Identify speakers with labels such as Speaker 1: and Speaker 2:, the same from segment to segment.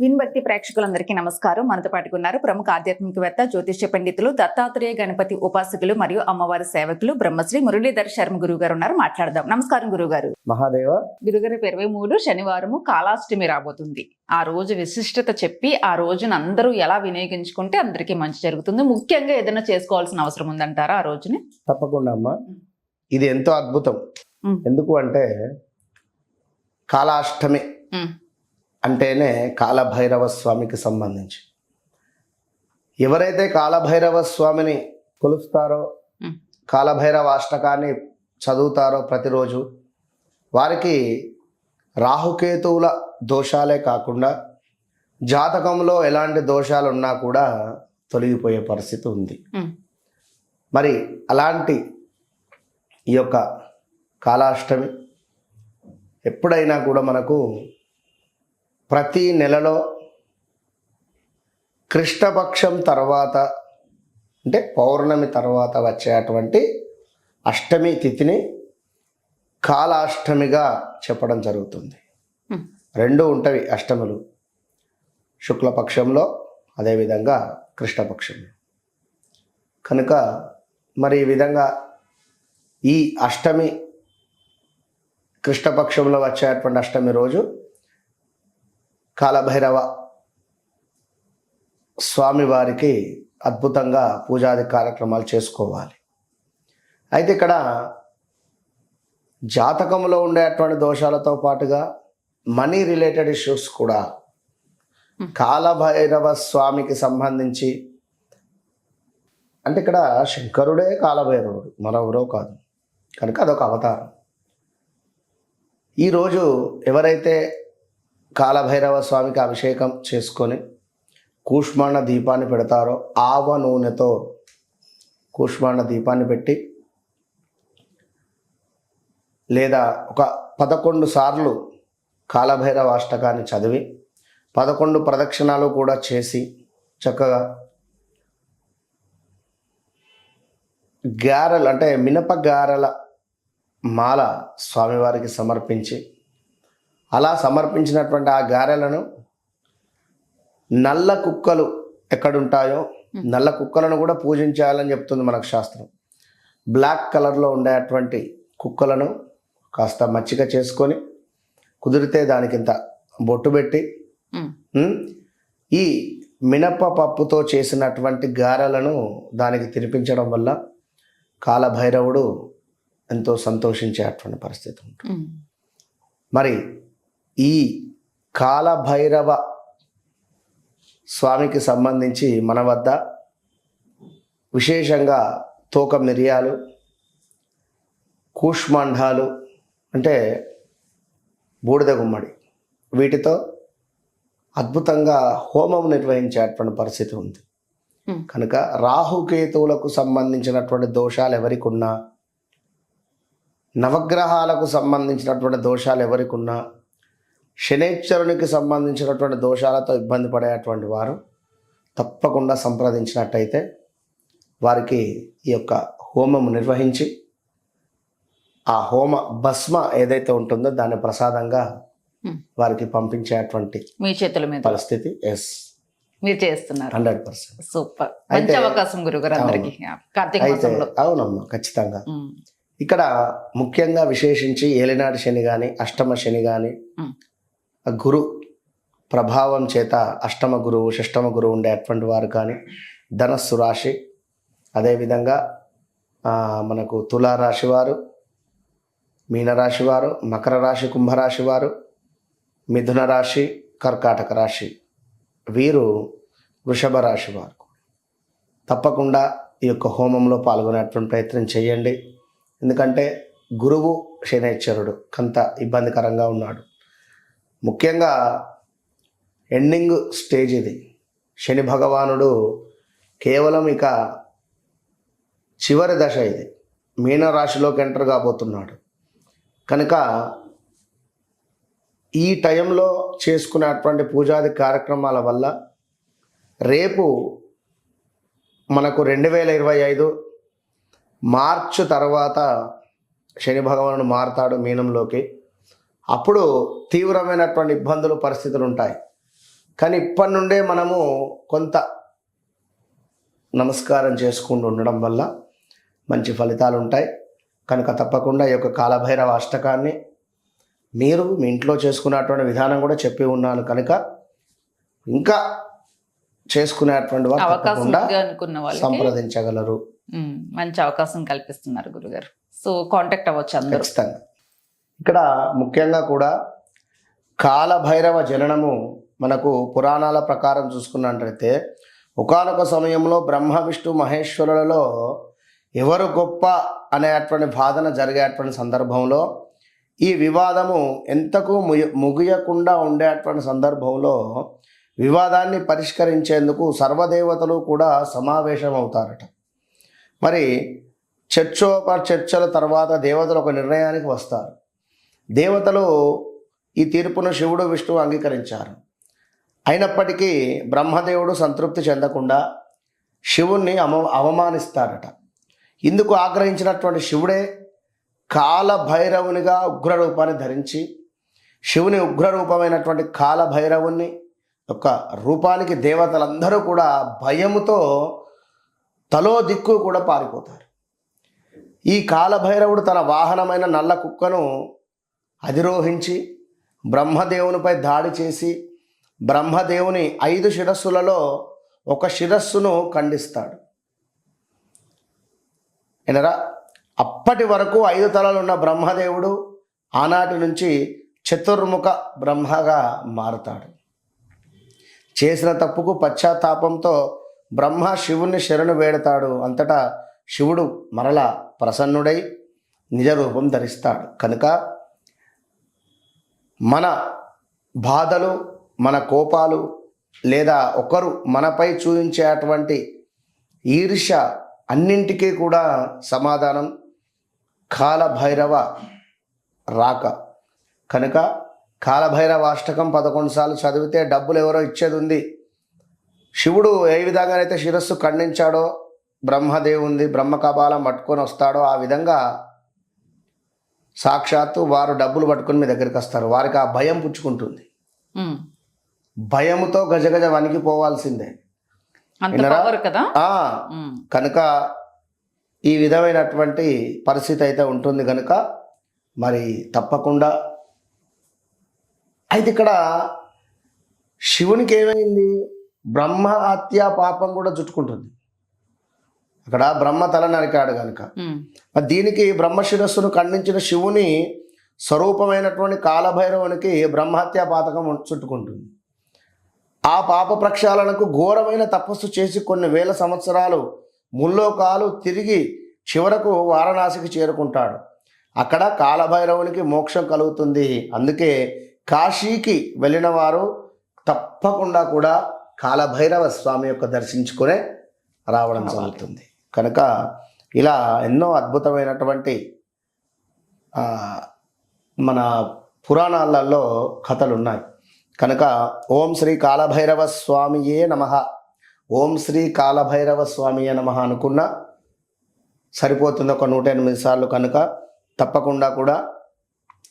Speaker 1: విన్బక్తి ప్రేక్షకులందరికీ నమస్కారం. మనతో పాటుగా ఉన్నారు ప్రముఖ ఆధ్యాత్మికవేత్త జ్యోతిష్య పండితులు దత్తాత్రేయ గణపతి ఉపాసకులు మరియు అమ్మవారి సేవకులు బ్రహ్మశ్రీ మురళీధర్ శర్మ గురువు గారు ఉన్నారు. మాట్లాడదాం. నమస్కారం గురుగారు
Speaker 2: మహాదేవ.
Speaker 1: గురుగారు ఇరవై మూడు. శనివారము కాలాష్టమి రాబోతుంది. ఆ రోజు విశిష్టత చెప్పి ఆ రోజున అందరూ ఎలా వినియోగించుకుంటే అందరికీ మంచి జరుగుతుంది. ముఖ్యంగా ఏదైనా చేసుకోవాల్సిన అవసరం ఉందంటారా ఆ రోజుని?
Speaker 2: తప్పకుండా అమ్మా. ఇది ఎంతో అద్భుతం. ఎందుకు అంటే కాలాష్టమి. అంటేనే కాలభైరవ స్వామికి సంబంధించి ఎవరైతే కాలభైరవ స్వామిని కొలుస్తారో. కాలభైరవ అష్టకాన్ని చదువుతారో ప్రతిరోజు వారికి రాహుకేతువుల దోషాలే కాకుండా జాతకంలో ఎలాంటి దోషాలు ఉన్నా కూడా తొలగిపోయే పరిస్థితి ఉంది. మరి అలాంటి ఈ యొక్క కాలాష్టమి ఎప్పుడైనా కూడా మనకు ప్రతి నెలలో కృష్ణపక్షం తర్వాత అంటే పౌర్ణమి తర్వాత వచ్చేటువంటి అష్టమి తిథిని కాలాష్టమిగా చెప్పడం జరుగుతుంది. రెండు ఉంటవి అష్టములు. శుక్లపక్షంలో అదేవిధంగా కృష్ణపక్షంలో కనుక మరి ఈ విధంగా ఈ అష్టమి కృష్ణపక్షంలో వచ్చేటువంటి అష్టమి రోజు కాలభైరవ స్వామివారికి అద్భుతంగా పూజాది కార్యక్రమాలు చేసుకోవాలి. అయితే ఇక్కడ జాతకంలో ఉండేటువంటి దోషాలతో పాటుగా మనీ రిలేటెడ్ ఇష్యూస్ కూడా కాలభైరవ స్వామికి సంబంధించి అంటే ఇక్కడ శంకరుడే కాలభైరవుడు మరెవరో కాదు. కనుక అదొక అవతారం. ఈరోజు ఎవరైతే కాలభైరవ స్వామికి అభిషేకం చేసుకొని కూష్మాండ దీపాన్ని పెడతారో ఆవ నూనెతో కూష్మాండ దీపాన్ని పెట్టి లేదా ఒక పదకొండు సార్లు కాలభైరవ అష్టకాన్ని చదివి పదకొండు ప్రదక్షిణాలు కూడా చేసి చక్కగా గారెలు అంటే మినప గారెల మాల స్వామివారికి సమర్పించి అలా సమర్పించినటువంటి ఆ గారెలను నల్ల కుక్కలు ఎక్కడుంటాయో నల్ల కుక్కలను కూడా పూజించాలని చెప్తుంది మనకు శాస్త్రం. బ్లాక్ కలర్లో ఉండేటువంటి కుక్కలను కాస్త మచ్చిక చేసుకొని కుదిరితే దానికింత బొట్టు పెట్టి ఈ మినప పప్పుతో చేసినటువంటి గారెలను దానికి తినిపించడం వల్ల కాలభైరవుడు ఎంతో సంతోషించేటువంటి పరిస్థితి ఉంటుంది. మరి ఈ కాలభైరవ స్వామికి సంబంధించి మన వద్ద విశేషంగా తోక మిరియాలు కూష్మాండాలు అంటే బూడిద గుమ్మడి వీటితో అద్భుతంగా హోమం నిర్వహించేటువంటి పరిస్థితి ఉంది. కనుక రాహుకేతువులకు సంబంధించినటువంటి దోషాలు ఎవరికి ఉన్నా నవగ్రహాలకు సంబంధించినటువంటి దోషాలు ఎవరికి ఉన్నా శనేశ్వరునికి సంబంధించినటువంటి దోషాలతో ఇబ్బంది పడేటువంటి వారు తప్పకుండా సంప్రదించినట్టయితే వారికి ఈ యొక్క హోమం నిర్వహించి ఆ హోమ భస్మ ఏదైతే ఉంటుందో దాన్ని ప్రసాదంగా. వారికి పంపించేటువంటి
Speaker 1: మీ చేతుల మీద.
Speaker 2: పరిస్థితి ఎస్
Speaker 1: మీరు చేస్తున్నారు.
Speaker 2: Hundred percent.
Speaker 1: సూపర్. మంచి అవకాశం గురుగారు అందరికి కార్తీక
Speaker 2: అయితే
Speaker 1: మాసంలో.
Speaker 2: అవునమ్మా ఖచ్చితంగా. ఇక్కడ ముఖ్యంగా విశేషించి ఏలినాటి శని కానీ అష్టమ శని కానీ. గురు ప్రభావం చేత అష్టమ గురువు షష్టమ గురువు ఉండే అటువంటి వారు కానీ ధనస్సు రాశి అదేవిధంగా మనకు తులారాశి వారు మీనరాశి వారు మకర రాశి కుంభరాశి వారు మిథున రాశి కర్కాటక రాశి వీరు వృషభ రాశి వారు తప్పకుండా ఈ యొక్క హోమంలో పాల్గొనేటువంటి ప్రయత్నం చేయండి. ఎందుకంటే గురువు శనేశ్వరుడు కొంత ఇబ్బందికరంగా ఉన్నాడు. ముఖ్యంగా ఎండింగ్ స్టేజ్ ఇది. శని భగవానుడు కేవలం ఇక చివరి దశ ఇది. మీనరాశిలోకి ఎంటర్ కాబోతున్నాడు. కనుక ఈ టైంలో చేసుకునేటువంటి పూజాది కార్యక్రమాల వల్ల రేపు మనకు రెండు వేల ఇరవై ఐదు మార్చ్ తర్వాత శని భగవానుడు మారతాడు మీనంలోకి. అప్పుడు తీవ్రమైనటువంటి ఇబ్బందులు పరిస్థితులు ఉంటాయి. కానీ ఇప్పటి నుండే మనము కొంత నమస్కారం చేసుకుంటూ ఉండడం వల్ల మంచి ఫలితాలు ఉంటాయి. కనుక తప్పకుండా ఈ యొక్క కాలభైరవ అష్టకాన్ని మీరు మీ ఇంట్లో చేసుకున్నటువంటి విధానం కూడా చెప్పి ఉన్నాను కనుక ఇంకా చేసుకునేటువంటి వారు సంప్రదించగలరు.
Speaker 1: మంచి అవకాశం కల్పిస్తున్నారు గురుగారు. సో కాంటాక్ట్ అవ్వచ్చు అందరూ.
Speaker 2: ఖచ్చితంగా. ఇక్కడ ముఖ్యంగా కూడా కాలభైరవ జననము మనకు పురాణాల ప్రకారం చూసుకున్నట్లయితే ఒకనొక సమయంలో బ్రహ్మ విష్ణు మహేశ్వరులలో ఎవరు గొప్ప అనేటువంటి వాదన జరిగేటువంటి సందర్భంలో ఈ వివాదము ఎంతకు ముగియకుండా ఉండేటువంటి సందర్భంలో వివాదాన్ని పరిష్కరించేందుకు సర్వదేవతలు కూడా సమావేశం అవుతారట మరి చర్చోప చర్చల తర్వాత దేవతలు ఒక నిర్ణయానికి వస్తారు. దేవతలు ఈ తీర్పును శివుడు విష్ణువు అంగీకరించారు. అయినప్పటికీ బ్రహ్మదేవుడు సంతృప్తి చెందకుండా శివుణ్ణి అమ అవమానిస్తాడట ఇందుకు ఆగ్రహించినటువంటి శివుడే కాలభైరవునిగా ఉగ్ర రూపాన్ని ధరించి శివుని ఉగ్రరూపమైనటువంటి కాలభైరవుని యొక్క రూపానికి దేవతలందరూ కూడా భయముతో తలో దిక్కు కూడా పారిపోతారు. ఈ కాలభైరవుడు తన వాహనమైన నల్ల కుక్కను అధిరోహించి బ్రహ్మదేవునిపై దాడి చేసి బ్రహ్మదేవుని ఐదు శిరస్సులలో ఒక శిరస్సును ఖండిస్తాడు. ఎనరా అప్పటి వరకు ఐదు తలలున్న బ్రహ్మదేవుడు ఆనాటి నుంచి చతుర్ముఖ బ్రహ్మగా మారుతాడు. చేసిన తప్పుకు పశ్చాత్తాపంతో బ్రహ్మ శివుణ్ణి శరణు వేడతాడు. అంతటా శివుడు మరల ప్రసన్నుడై నిజ రూపం ధరిస్తాడు. కనుక మన బాధలు మన కోపాలు లేదా ఒకరు మనపై చూపించేటువంటి ఈర్ష అన్నింటికీ కూడా సమాధానం కాలభైరవ రాక. కనుక కాలభైరవ అష్టకం పదకొండు సార్లు చదివితే డబ్బులు ఎవరో ఇచ్చేది ఉంది. శివుడు ఏ విధంగానైతే శిరస్సు ఖండించాడో బ్రహ్మదేవుంది బ్రహ్మ కపాలం పట్టుకొని వస్తాడో ఆ విధంగా సాక్షాత్తు వారు డబ్బులు పట్టుకొని మీ దగ్గరికి వస్తారు. వారికి ఆ భయం పుచ్చుకుంటుంది. భయముతో గజగజ వణికిపోవాల్సిందే
Speaker 1: కదా?
Speaker 2: కనుక ఈ విధమైనటువంటి పరిస్థితి అయితే ఉంటుంది కనుక మరి తప్పకుండా. అయితే ఇక్కడ శివునికి ఏమైంది? బ్రహ్మ హత్య పాపం కూడా చుట్టుకుంటుంది. అక్కడ బ్రహ్మ తల నరికాడు కనుక దీనికి బ్రహ్మ శిరస్సును ఖండించిన శివుని స్వరూపమైనటువంటి కాలభైరవునికి బ్రహ్మహత్య పాతకం చుట్టుకుంటుంది. ఆ పాప ప్రక్షాళనకు ఘోరమైన తపస్సు చేసి కొన్ని వేల సంవత్సరాలు ముల్లోకాలు తిరిగి చివరకు వారణాసికి చేరుకుంటాడు. అక్కడ కాలభైరవునికి మోక్షం కలుగుతుంది. అందుకే కాశీకి వెళ్ళిన వారు తప్పకుండా కూడా కాలభైరవ స్వామి యొక్క దర్శించుకునే రావడం. జరుగుతుంది. కనుక ఇలా ఎన్నో అద్భుతమైనటువంటి మన పురాణాలలో కథలు ఉన్నాయి కనుక ఓం శ్రీ కాలభైరవ స్వామియే నమ. ఓం శ్రీ కాలభైరవ స్వామియే నమ అనుకున్న సరిపోతుంది ఒక నూట ఎనిమిది సార్లు కనుక తప్పకుండా కూడా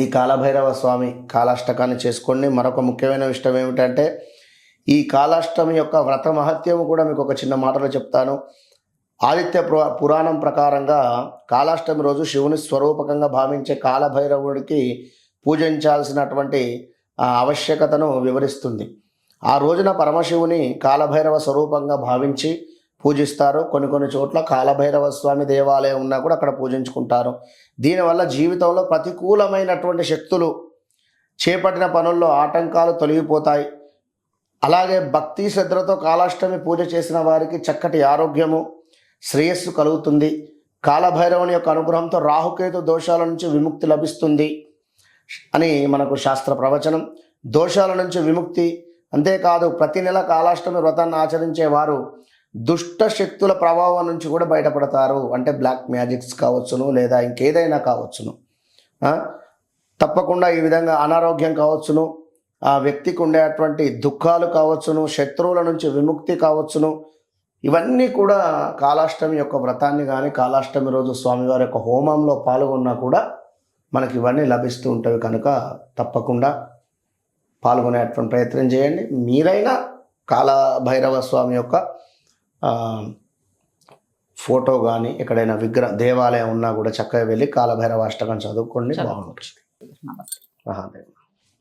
Speaker 2: ఈ కాలభైరవ స్వామి కాలాష్టకాన్ని చేసుకోండి. మరొక ముఖ్యమైన విషయం ఏమిటంటే ఈ కాలాష్టమి యొక్క వ్రత మహత్యము కూడా మీకు ఒక చిన్న మాటలో చెప్తాను. ఆదిత్య పురా పురాణం ప్రకారంగా కాలాష్టమి రోజు శివుని స్వరూపకంగా భావించే కాలభైరవుడికి పూజించాల్సినటువంటి ఆవశ్యకతను వివరిస్తుంది. ఆ రోజున పరమశివుని కాలభైరవ స్వరూపంగా భావించి పూజిస్తారు. కొన్ని కొన్ని చోట్ల కాలభైరవ స్వామి దేవాలయం ఉన్నా కూడా అక్కడ పూజించుకుంటారు. దీనివల్ల జీవితంలో ప్రతికూలమైనటువంటి శక్తులు చేపట్టిన పనుల్లో ఆటంకాలు తొలగిపోతాయి. అలాగే భక్తి శ్రద్ధలతో కాలాష్టమి పూజ చేసిన వారికి చక్కటి ఆరోగ్యము శ్రేయస్సు కలుగుతుంది. కాలభైరవుని యొక్క అనుగ్రహంతో రాహుకేతు దోషాల నుంచి విముక్తి లభిస్తుంది అని మనకు శాస్త్ర ప్రవచనం. దోషాల నుంచి విముక్తి అంతేకాదు ప్రతి నెల కాలాష్టమి వ్రతాన్ని ఆచరించేవారు దుష్ట శక్తుల ప్రభావం నుంచి కూడా బయటపడతారు. అంటే బ్లాక్ మ్యాజిక్స్ కావచ్చును లేదా ఇంకేదైనా కావచ్చును. తప్పకుండా ఈ విధంగా అనారోగ్యం కావచ్చును. ఆ వ్యక్తికి ఉండేటువంటి దుఃఖాలు కావచ్చును శత్రువుల నుంచి విముక్తి కావచ్చును. ఇవన్నీ కూడా కాలాష్టమి యొక్క వ్రతాన్ని కానీ కాలాష్టమి రోజు స్వామివారి యొక్క హోమంలో పాల్గొన్నా కూడా మనకి ఇవన్నీ లభిస్తూ ఉంటాయి. కనుక తప్పకుండా పాల్గొనేటువంటి ప్రయత్నం చేయండి. మీరైనా కాల భైరవ స్వామి యొక్క ఫోటో కానీ ఎక్కడైనా విగ్రహ దేవాలయం ఉన్నా కూడా చక్కగా వెళ్ళి కాలభైరవ అష్టకం చదువుకోండి. బాగుంటుంది. మహాదేవ్.